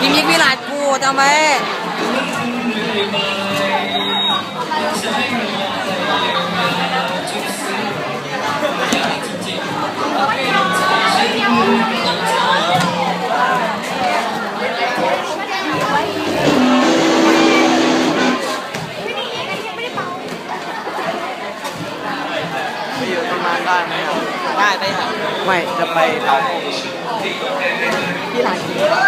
ยยิมยิงพี่หลานกูจำไว้ ไม่จะไปเขาพี่หลานกู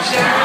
ไ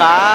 ครับ